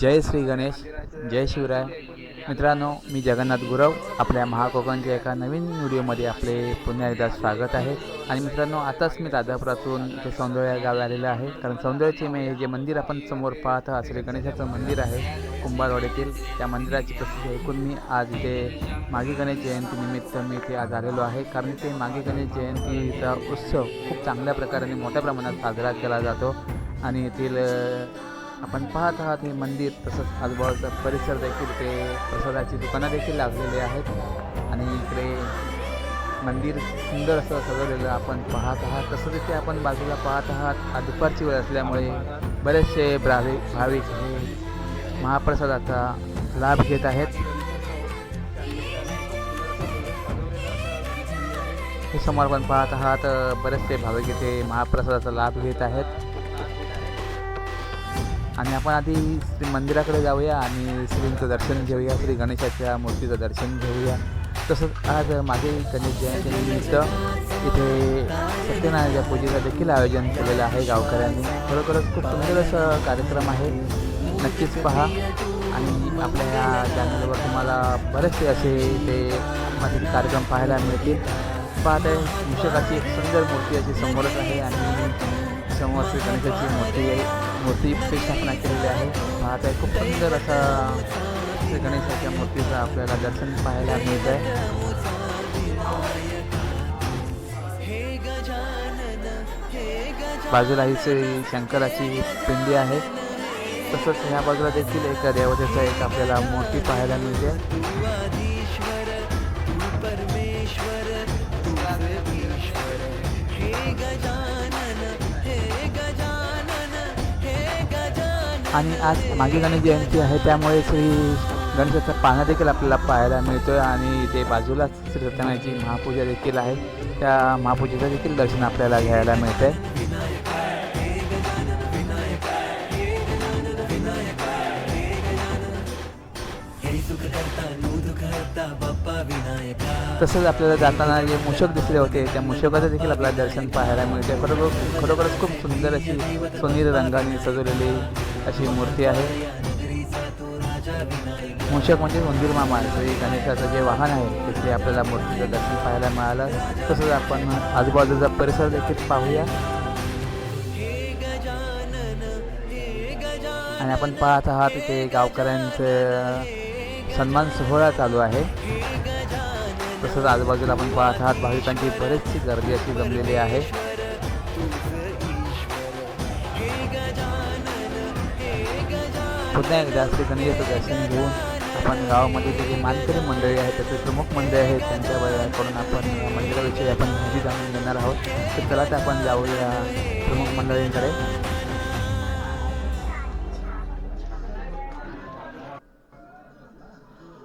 जय श्री गणेश जय शिवराय. मित्रांनो मी जगन्नाथ गुरव. आपल्या महाकोकणच्या एका नवीन व्हिडिओमध्ये आपले पुन्हा एकदा स्वागत आहे. आणि मित्रांनो आताच मी राधापुरातून इथे सौंदर्य गाव आलेलं आहे. कारण सौंदर्याचे मी हे जे मंदिर आपण समोर पाहत आहात श्री गणेशाचं मंदिर आहे कुंभारवाडीतील त्या मंदिराची प्रसिद्धी ऐकून मी आज इथे मागी गणेश जयंतीनिमित्त मी इथे आज आलेलो आहे. कारण ते मागी गणेश जयंतीचा उत्सव खूप चांगल्या प्रकारे मोठ्या प्रमाणात साजरा केला जातो. आणि येथील आपण पाहत आहात हे मंदिर तसंच आजूबाजूचा परिसर देखील. ते प्रसादाची दुकानं देखील लागलेली आहेत. आणि इकडे मंदिर सुंदर असं सजवलेलं आपण पाहत आहात. तसंच इथे आपण बाजूला पाहत आहात. आज दुपारची वेळ असल्यामुळे बरेचसे भाविक भाविक हे महाप्रसादाचा लाभ घेत आहेत. हे समोर आपण पाहत आहात बरेचसे भाविक इथे महाप्रसादाचा लाभ घेत आहेत. आणि आपण आधी श्री मंदिराकडे जाऊया आणि श्रींचं दर्शन घेऊया श्री गणेशाच्या मूर्तीचं दर्शन घेऊया. तसंच आज मागे गणेश जयंतीनिमित्त इथे सत्यनारायणाच्या पूजेचं देखील आयोजन केलेलं आहे गावकऱ्यांनी. खरोखरच खूप सुंदर असं कार्यक्रम आहे. नक्कीच पहा. आणि आपल्या या चॅनलवर तुम्हाला बरेचसे असे ते माझे कार्यक्रम पाहायला मिळतील. पाहत आहे एक सुंदर मूर्ती अशी समोरच आहे आणि समोर श्री गणेशाची मूर्ती आहे. मूर्ती स्थापना केलेली आहे. आता आहे खूप सुंदर असा श्री गणेशाच्या मूर्तीचं आपल्याला दर्शन पाहायला मिळत आहे बाजूला ही श्री शंकराची पिंडी आहे. तसंच ह्या बाजूला देखील एक देवतेचं एक आपल्याला मूर्ती पाहायला मिळते. आणि आज मागे गणेश जयंती आहे त्यामुळे श्री गणेशाचा पाना देखील आपल्याला पाहायला मिळतोय आणि इथे बाजूलाच श्री सत्यनारायणची महापूजा देखील आहे. त्या महापूजेचं देखील दर्शन आपल्याला घ्यायला मिळतं आहे तसंच आपल्याला जाताना जे मूषक दिसले होते त्या मूषकाचं देखील आपल्याला दर्शन पाहायला मिळते. खरोखर खरोखरच खूप सुंदर अशी सोनेरी रंगाने सजवलेली अशी मूर्ती आहे. मूषक म्हणजे मंदिर मामा श्री गणेशाचं जे वाहन आहे तिथे आपल्याला मूर्तीचं दर्शन पाहायला मिळालं. तसंच आपण आजूबाजूचा परिसर देखील पाहूया. आणि आपण पाहत आहात इथे गावकऱ्यांचं सन्मान सोहळा चालू आहे. तसंच आजूबाजूला आपण पाहत आहात भाविकांची बरेचशी गर्दी अशी जमलेली आहे. पुन्हा एकदा श्री गणेशाचं दर्शन घेऊन आपण गावामध्ये जे मानकरी मंडळी आहेत त्याचे प्रमुख मंडळी आहेत त्यांच्याकडून आपण मंदिराविषयी आपण माहिती जाणून घेणार आहोत. तर चला तर आपण जाऊया प्रमुख मंडळींकडे.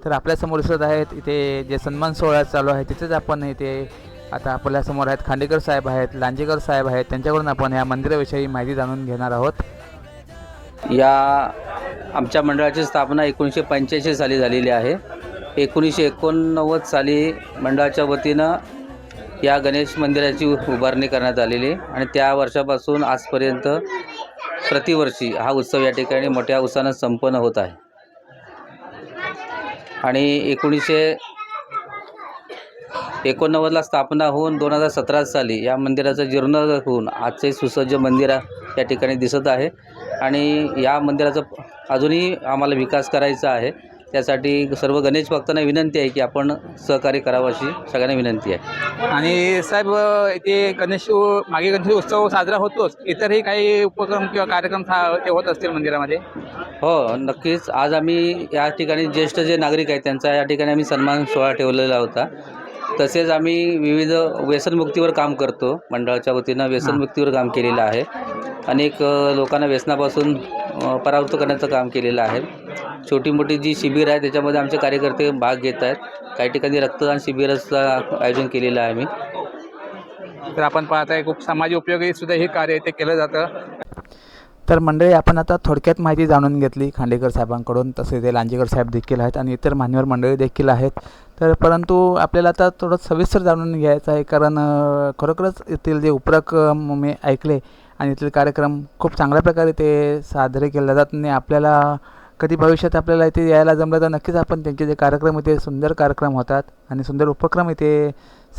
तर आपल्यासमोर दिसत आहेत इथे जे सन्मान सोहळा चालू आहे तिथेच आपण इथे आता आपल्यासमोर आहेत खांडेकर साहेब आहेत लांजेकर साहेब आहेत त्यांच्याकडून आपण या मंदिराविषयी माहिती जाणून घेणार आहोत. या आमच्या मंडळाची स्थापना एकोणीसशे पंच्याऐंशी साली झालेली आहे. एकोणीसशे एकोणनव्वद साली मंडळाच्या वतीनं या गणेश मंदिराची उभारणी करण्यात आलेली आहे आणि त्या वर्षापासून आजपर्यंत प्रतिवर्षी हा उत्सव या ठिकाणी मोठ्या उत्साहानं संपन्न होत आहे. आणि एकोणीसशे एकोणनव्वदला स्थापना होऊन दोन हजार सतरा साली या मंदिराचं जीर्णोद्धार होऊन आजचे सुसज्ज मंदिर या ठिकाणी दिसत आहे. आणि या मंदिराचा अजूनही आम्हाला विकास करायचा आहे. त्यासाठी सर्व गणेश भक्तांना विनंती आहे की आपण सहकार्य करावं अशी सगळ्यांना विनंती आहे. आणि साहेब इथे गणेश मागे गणेश उत्सव साजरा होतोच. इतरही काही उपक्रम किंवा कार्यक्रम ते होत असतील मंदिरामध्ये? हो नक्कीच. आज आम्ही या ठिकाणी ज्येष्ठ जे नागरिक आहेत त्यांचा या ठिकाणी आम्ही सन्मान सोहळा ठेवलेला होता. तसेच आम्ही विविध व्यसनमुक्तीवर काम करतो. मंडळाच्या वतीनं व्यसनमुक्तीवर काम केलेलं आहे. अनेक लोकांना व्यसनापासून परावृत्त करण्याचं काम केलेलं आहे. छोटी मोठी जी शिबिर आहे त्याच्यामध्ये आमचे कार्यकर्ते भाग घेत आहेत. काही ठिकाणी रक्तदान शिबिराचं आयोजन केलेलं आहे आम्ही. तर आपण पाहत आहे खूप समाज उपयोगी सुद्धा हे कार्य इथे केलं जातं. तर मंडळी आपण आता थोडक्यात माहिती जाणून घेतली खांडेकर साहेबांकडून तसे ते लांजेकर साहेब देखील आहेत आणि इतर मान्यवर मंडळी देखील आहेत. तर परंतु आपल्याला आता थोडं सविस्तर जाणून घ्यायचं आहे कारण खरोखरच येथील जे उपक्रम मी ऐकले आणि इथले कार्यक्रम खूप चांगल्या प्रकारे ते साजरे केले जातात आणि आपल्याला कधी भविष्यात आपल्याला इथे यायला जमलं तर नक्कीच आपण त्यांचे जे कार्यक्रम इथे सुंदर कार्यक्रम होतात आणि सुंदर उपक्रम इथे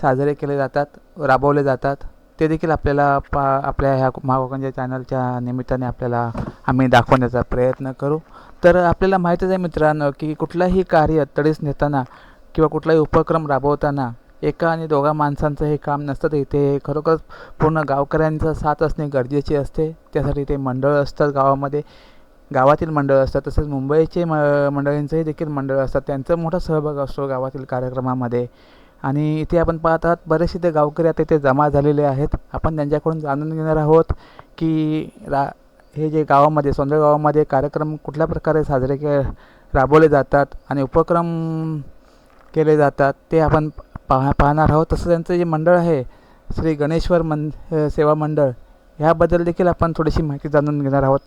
साजरे केले जातात राबवले जातात. ते देखील आपल्याला पा आपल्या ह्या महाकोकणच्या चॅनलच्या निमित्ताने आपल्याला आम्ही दाखवण्याचा प्रयत्न करू. तर आपल्याला माहीतच आहे मित्रांनो की कुठलंही कार्य तडीस नेताना किंवा कुठलाही उपक्रम राबवताना एका आणि दोघा माणसांचं हे काम नसतं. तर इथे खरोखर पूर्ण गावकऱ्यांचा साथ असणे गरजेचे असते. त्यासाठी ते मंडळ असतात गावामध्ये. गावातील मंडळ असतात तसेच मुंबईचे म मंडळींचंही देखील मंडळ असतात. त्यांचा मोठा सहभाग असतो गावातील कार्यक्रमामध्ये. आणि इथे आपण पाहत आहात बरेचसे ते गावकरी आता इथे जमा झालेले आहेत. आपण त्यांच्याकडून जाणून घेणार आहोत की रा हे जे गावामध्ये सौंदर्य गावामध्ये कार्यक्रम कुठल्या प्रकारे साजरे के राबवले जातात आणि उपक्रम केले जातात ते आपण पाह पाहणार आहोत. तसं त्यांचं जे मंडळ आहे श्री गणेश्वर मन सेवा मंडळ ह्याबद्दल देखील आपण थोडीशी माहिती जाणून घेणार आहोत.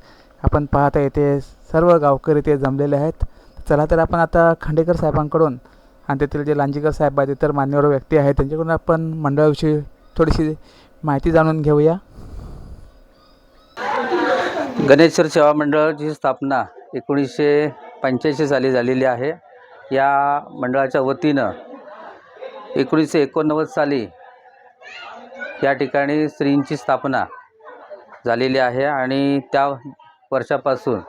आपण पाहता येते सर्व गावकरी ते जमलेले आहेत. चला तर आपण आता खांडेकर साहेबांकडून आणि तेथील जे लांजीकर साहेब आहेत इतर मान्यवर व्यक्ती आहेत त्यांच्याकडून आपण मंडळाविषयी थोडीशी माहिती जाणून घेऊया. गणेश्वर सेवा मंडळाची स्थापना एकोणीसशे पंच्याऐंशी साली झालेली आहे या मंडळाच्या वतीनं एकोणीसशे एकोणनव्वद साली या ठिकाणी स्त्रींची स्थापना झालेली आहे आणि त्या वर्षापासून.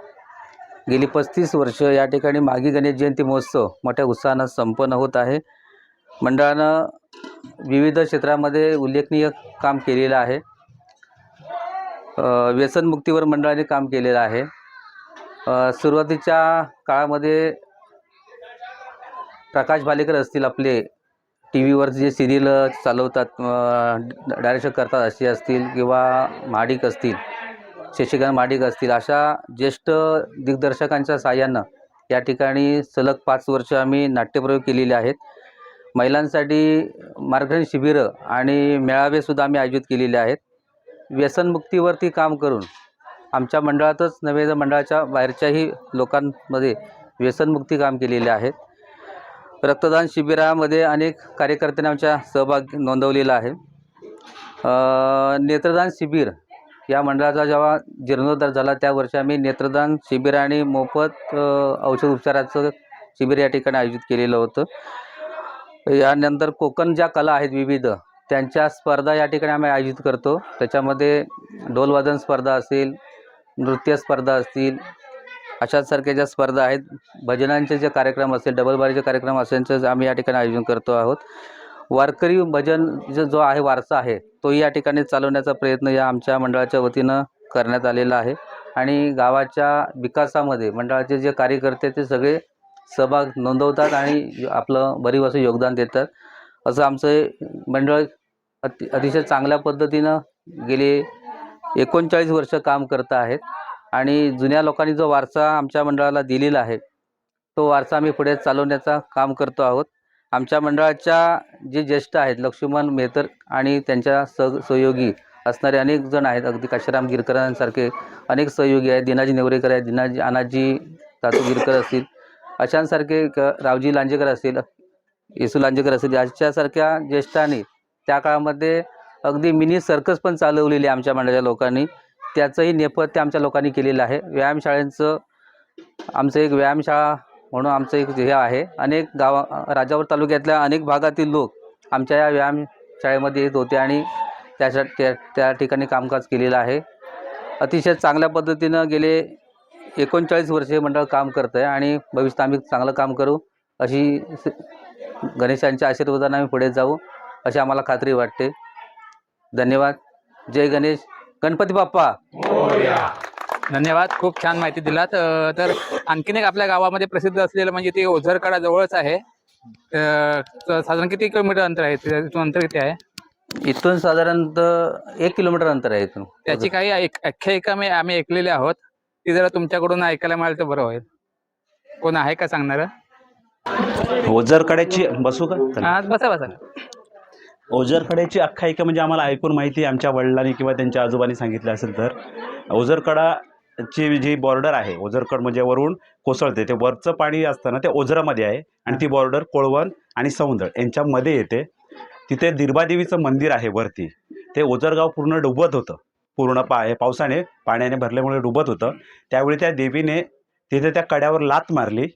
गेली पस्तीस वर्ष या ठिकाणी मागी गणेश जयंती महोत्सव मोठ्या उत्साहानं संपन्न होत आहे. मंडळानं विविध क्षेत्रामध्ये उल्लेखनीय काम केलेलं आहे. व्यसनमुक्तीवर मंडळाने काम केलेलं आहे. सुरुवातीच्या काळामध्ये प्रकाश भालेकर असतील आपले टी व्हीवर जे सिरियल चालवतात डायरेक्शन करतात असे असतील किंवा महाडिक असतील. शशिकांत माडिक असतील अशा ज्येष्ठ दिग्दर्शकांच्या साहाय्यानं या ठिकाणी सलग पाच वर्ष आम्ही नाट्यप्रयोग केलेले आहेत. महिलांसाठी मार्गदर्शन शिबिरं आणि मेळावेसुद्धा आम्ही आयोजित केलेले आहेत. व्यसनमुक्तीवरती काम करून आमच्या मंडळातच नव्हे तर मंडळाच्या बाहेरच्याही लोकांमध्ये व्यसनमुक्ती काम केलेले आहेत. रक्तदान शिबिरामध्ये अनेक कार्यकर्त्यांनी आमच्या सहभाग नोंदवलेला आहे. नेत्रदान शिबिर या मंडळाचा जेव्हा जीर्णोद्धार झाला त्या वर्षी आम्ही नेत्रदान शिबिर आणि मोफत औषध उपचाराचं शिबिर या ठिकाणी आयोजित केलेलं होतं. यानंतर कोकण ज्या कला आहेत विविध त्यांच्या स्पर्धा या ठिकाणी आम्ही आयोजित करतो. त्याच्यामध्ये ढोलवादन स्पर्धा असेल नृत्य स्पर्धा असतील अशासारख्या ज्या स्पर्धा आहेत भजनांचे जे कार्यक्रम असतील डबलबारीचे कार्यक्रम असेल आम्ही या ठिकाणी आयोजन करतो आहोत. वारकरी भजन जो आहे वारसा आहे तोही या ठिकाणी चालवण्याचा प्रयत्न या आमच्या मंडळाच्या वतीनं करण्यात आलेला आहे. आणि गावाच्या विकासामध्ये मंडळाचे जे कार्यकर्ते ते सगळे सहभाग नोंदवतात आणि आपलं भरीव असं योगदान देतात. असं आमचं हे मंडळ अति अतिशय चांगल्या पद्धतीनं गेले एकोणचाळीस वर्ष काम करत आहेत. आणि जुन्या लोकांनी जो वारसा आमच्या मंडळाला दिलेला आहे तो वारसा आम्ही पुढे चालवण्याचा काम करतो आहोत. आमच्या मंडळाच्या जे ज्येष्ठ आहेत लक्ष्मण मेहतर आणि त्यांच्या सह सहयोगी असणारे अनेक जण आहेत. अगदी काशीराम गिरकरांसारखे अनेक सहयोगी आहेत. दिनाजी नेवरेकर आहेत दिनाजी अनाजी तातू गिरकर असतील अशांसारखे क रावजी लांजेकर असतील येसू लांजेकर असतील याच्यासारख्या ज्येष्ठांनी त्या काळामध्ये अगदी मिनी सर्कस पण चालवलेली आहे आमच्या मंडळाच्या लोकांनी. त्याचंही नेपथ्य आमच्या लोकांनी केलेलं आहे. व्यायामशाळेंचं आमचं एक व्यायामशाळा म्हणून आमचं एक हे आहे. अनेक गावा राजापूर तालुक्यातल्या अनेक भागातील लोक आमच्या या व्यायाम शाळेमध्ये येत होते आणि त्याच्या त्या त्या ठिकाणी कामकाज केलेलं आहे. अतिशय चांगल्या पद्धतीनं गेले एकोणचाळीस वर्षे मंडळ काम करतं आहे आणि भविष्यात आम्ही चांगलं काम करू अशी गणेशांच्या आशीर्वादाने आम्ही पुढे जाऊ अशी आम्हाला खात्री वाटते. धन्यवाद. जय गणेश. गणपती बाप्पा. धन्यवाद. खूप छान माहिती दिलात. तर आणखीन एक आपल्या गावामध्ये प्रसिद्ध असलेलं म्हणजे ते ओझरकडा जवळच आहे. साधारण किती किलोमीटर अंतर आहे? तिथून अंतर किती आहे? इथून साधारणतः एक किलोमीटर अंतर आहे इथून. त्याची काही ऐक- आख्यायिका मी आम्ही ऐकलेली आहोत. ती जरा तुमच्याकडून ऐकायला मिळालं तर बरं होईल. कोण आहे का सांगणार? ओझरकड्याची बसू का? हा बसा बसा. ओझरकड्याची आख्यायिका म्हणजे आम्हाला ऐकून माहिती आहे आमच्या वडिलांनी किंवा त्यांच्या आजोबांनी सांगितलं असेल तर. ची जी बॉर्डर आहे ओझरकड म्हणजे वरून कोसळते. ते वरचं पाणी असतं ना ते ओझरामध्ये आहे आणि ती बॉर्डर कोळवण आणि सौंदळ यांच्यामध्ये येते. तिथे दिर्बादेवीचं मंदिर आहे वरती. ते ओझरगाव पूर्ण डुबत होतं. पूर्ण पा पावसाने पाण्याने भरल्यामुळे डुबत होतं. त्यावेळी त्या देवीने तिथे त्या कड्यावर लात मारली.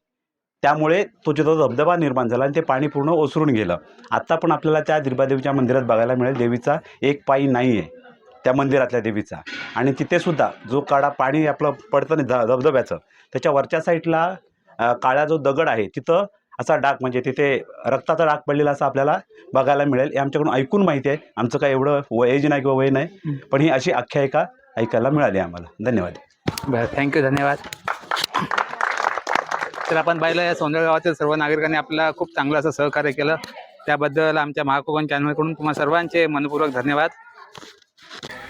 त्यामुळे तो जो धबधबा निर्माण झाला आणि ते पाणी पूर्ण ओसरून गेलं. आत्ता पण आपल्याला त्या दिर्बादेवीच्या मंदिरात बघायला मिळेल. देवीचा एक पायी नाही आहे त्या मंदिरातल्या देवीचा. आणि तिथे सुद्धा जो काळा पाणी आपलं पडतं ना धबधब्याचं त्याच्या वरच्या साईडला काळा जो दगड आहे तिथं असा डाग म्हणजे तिथे रक्ताचा डाग पडलेला असं आपल्याला बघायला मिळेल. हे आमच्याकडून ऐकून माहिती आहे. आमचं काय एवढं वय एज नाही किंवा वय नाही पण ही अशी आख्यायिका ऐकायला मिळाली आम्हाला. धन्यवाद. बरं थँक्यू धन्यवाद. तर आपण पाहिलं या सौंदर्य गावातील सर्व नागरिकांनी आपल्याला खूप चांगलं असं सहकार्य केलं. त्याबद्दल आमच्या महाकोकण चॅनलकडून तुम्हाला सर्वांचे मनपूर्वक धन्यवाद.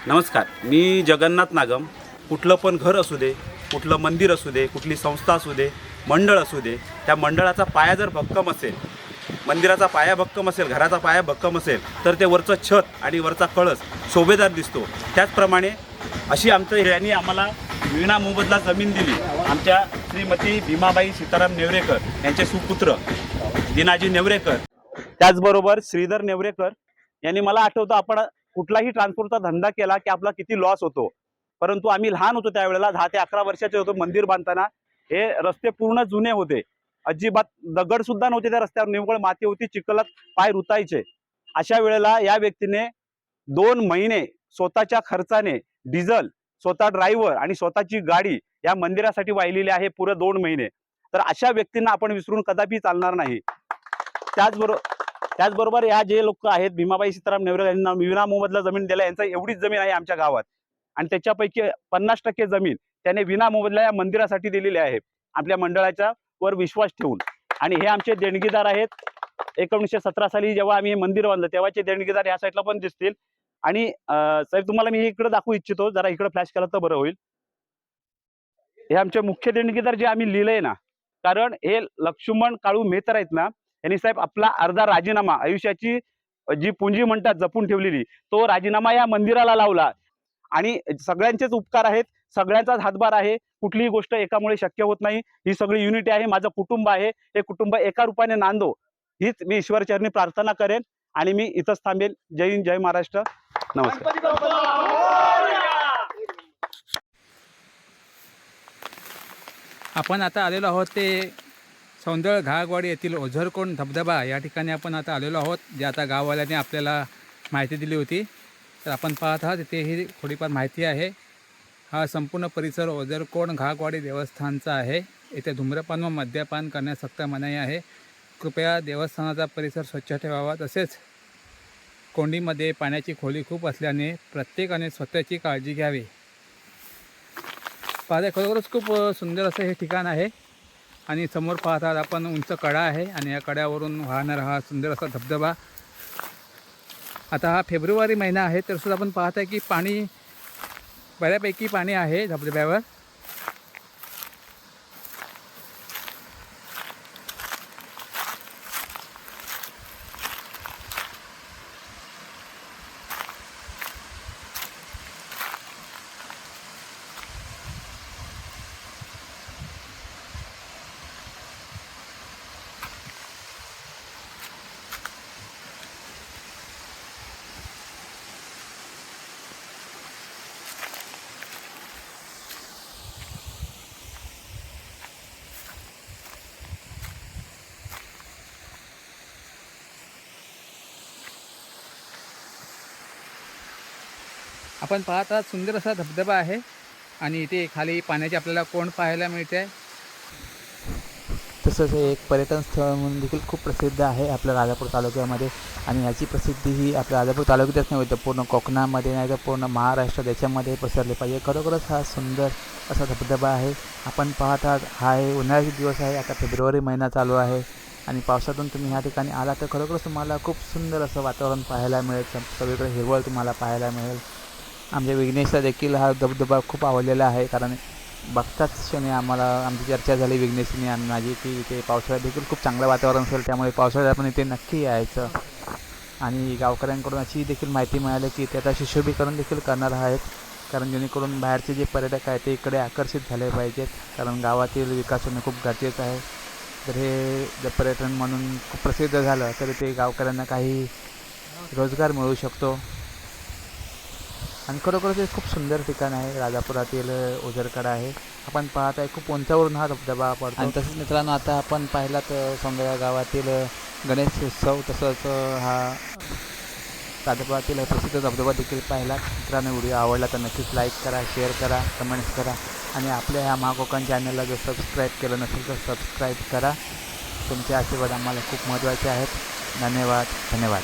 नमस्कार मी जगन्नाथ नागम. कुठलं पण घर असू दे कुठलं मंदिर असू दे कुठली संस्था असू दे मंडळ असू दे त्या मंडळाचा पाया जर भक्कम असेल मंदिराचा पाया भक्कम असेल घराचा पाया भक्कम असेल तर ते वरचं छत आणि वरचा कळस शोभेदार दिसतो. त्याचप्रमाणे अशी आमचं यांनी आम्हाला विना मोबदला जमीन दिली. आमच्या श्रीमती भीमाबाई सीताराम नेवरेकर यांचे सुपुत्र दिनाजी नेवरेकर. त्याचबरोबर श्रीधर नेवरेकर यांनी मला आठवतं आपण कुठलाही ट्रान्सपोर्टचा धंदा केला की आपला किती लॉस होतो. परंतु आम्ही लहान होतो त्यावेळेला दहा ते अकरा वर्षाचे होतो मंदिर बांधताना. हे रस्ते पूर्ण जुने होते. अजिबात दगड सुद्धा नव्हते त्या रस्त्यावर निव्वळ माती होती चिखलात पाय रुतायचे. अशा वेळेला या व्यक्तीने दोन महिने स्वतःच्या खर्चाने डिझल स्वतः ड्रायव्हर आणि स्वतःची गाडी या मंदिरासाठी वाहिलेली आहे पुरे दोन महिने. तर अशा व्यक्तींना आपण विसरून कदापि चालणार नाही. त्याचबरोबर त्याचबरोबर या जे लोक आहेत भीमाबाई सीताराम नेवरे यांना विना मोबदला जमीन दिला यांचा एवढीच जमीन आहे आमच्या गावात. आणि त्याच्यापैकी पन्नास टक्के जमीन त्याने विना मोबदला या मंदिरासाठी दिलेली आहे आपल्या मंडळाच्या वर विश्वास ठेवून. आणि हे आमचे देणगीदार आहेत. एकोणीसशे सतरा साली जेव्हा आम्ही हे मंदिर बांधलं तेव्हाचे देणगीदार या साईडला पण दिसतील. आणि साहेब तुम्हाला मी इकडे दाखवू इच्छितो जरा इकडे फ्लॅश केलं तर बरं होईल. हे आमचे मुख्य देणगीदार जे आम्ही लिहिलंय ना कारण हे लक्ष्मण काळू मेहतर आहेत ना यांनी साहेब आपला अर्धा राजीनामा आयुष्याची जी पुंजी म्हणतात जपून ठेवलेली तो राजीनामा या मंदिराला लावला. आणि सगळ्यांचेच उपकार आहेत सगळ्यांचाच हातभार आहे कुठलीही गोष्ट एकामुळे शक्य होत नाही. ही सगळी युनिटी आहे माझं कुटुंब आहे हे कुटुंब एका रूपाने नांदो हीच मी ईश्वरचरणी प्रार्थना करेन आणि मी इथंच थांबेल. जय हिंद जय महाराष्ट्र. नमस्कार. आपण आता आलेलो आहोत ते सौंदळ घागवाडी येथील ओझरकोंड धबधबा या ठिकाणी आपण आता आलेलो आहोत जे आता गाववाल्याने आपल्याला माहिती दिली होती. तर आपण पाहत आहात इथे ही थोडीफार माहिती आहे. हा संपूर्ण परिसर ओझरकोण घागवाडी देवस्थानचा आहे. इथे धूम्रपान व मद्यपान करण्यास सक्त मनाई आहे. कृपया देवस्थानाचा परिसर स्वच्छ ठेवावा. तसेच कोंडीमध्ये पाण्याची खोली खूप असल्याने प्रत्येकाने स्वतःची काळजी घ्यावी. पाहता खरोखरच खूप सुंदर असं हे ठिकाण आहे. आणि समोर पाहतात आपण उंच कडा आहे आणि या कड्यावरून वाहणारा हा सुंदर असा धबधबा. आता हा फेब्रुवारी महिना आहे तर सुद्धा आपण पाहत आहे की पाणी बऱ्यापैकी पाणी आहे धबधब्यावर. आपण पाहत आहात सुंदर असा धबधबा आहे आणि इथे खाली पाण्याची आपल्याला कोंड पाहायला मिळते. तसंच हे एक पर्यटन स्थळ म्हणून देखील खूप प्रसिद्ध आहे आपल्या राजापूर तालुक्यामध्ये. आणि याची प्रसिद्धी ही आपल्या राजापूर तालुक्यातच नाही तर पूर्ण कोकणामध्ये नाही तर पूर्ण महाराष्ट्र देशामध्ये पसरले पाहिजे. खरोखरच हा सुंदर असा धबधबा आहे. आपण पाहत आहात हा हे उन्हाळ्याचे दिवस आहे. आता फेब्रुवारी महिना चालू आहे आणि पावसातून तुम्ही ह्या ठिकाणी आला तर खरोखरच तुम्हाला खूप सुंदर असं वातावरण पाहायला मिळेल. सगळीकडे हिरवळ तुम्हाला पाहायला मिळेल. आमच्या विघ्नेशचा देखील हा धबधबा खूप आवडलेला आहे कारण बघताच क्षणी आम्हाला आमची चर्चा झाली विघ्नेशने आणि माझी की इथे पावसाळ्यात देखील खूप चांगलं वातावरण असेल त्यामुळे पावसाळ्यात आपण इथे नक्की यायचं. आणि गावकऱ्यांकडून अशी देखील माहिती मिळाली की ते आता शिशुभीकरण देखील करणार आहेत कारण जेणेकरून बाहेरचे जे पर्यटक आहेत ते इकडे आकर्षित झाले पाहिजेत कारण गावातील विकास होणे खूप गरजेचं आहे. तर हे जर पर्यटन म्हणून खूप प्रसिद्ध झालं तर ते गावकऱ्यांना काही रोजगार मिळू शकतो. आणि खरोखरच हे खूप सुंदर ठिकाण आहे. राजापुरातील ओझरकडा आहे. आपण पाहत आहे खूप उंचावरून हा धबधबा पडतो. आणि तसंच मित्रांनो आता आपण पाहिला तर सौंदर्या गावातील गणेश उत्सव. तसंच हा राजापुरातील प्रसिद्ध धबधबा देखील पाहिला मित्रांनो व्हिडिओ आवडला तर नक्कीच लाईक करा शेअर करा कमेंट्स करा. आणि आपल्या ह्या महाकोकण चॅनलला जर सबस्क्राईब केलं नसेल तर सबस्क्राईब करा. तुमचे आशीर्वाद आम्हाला खूप महत्त्वाचे आहेत. धन्यवाद. धन्यवाद.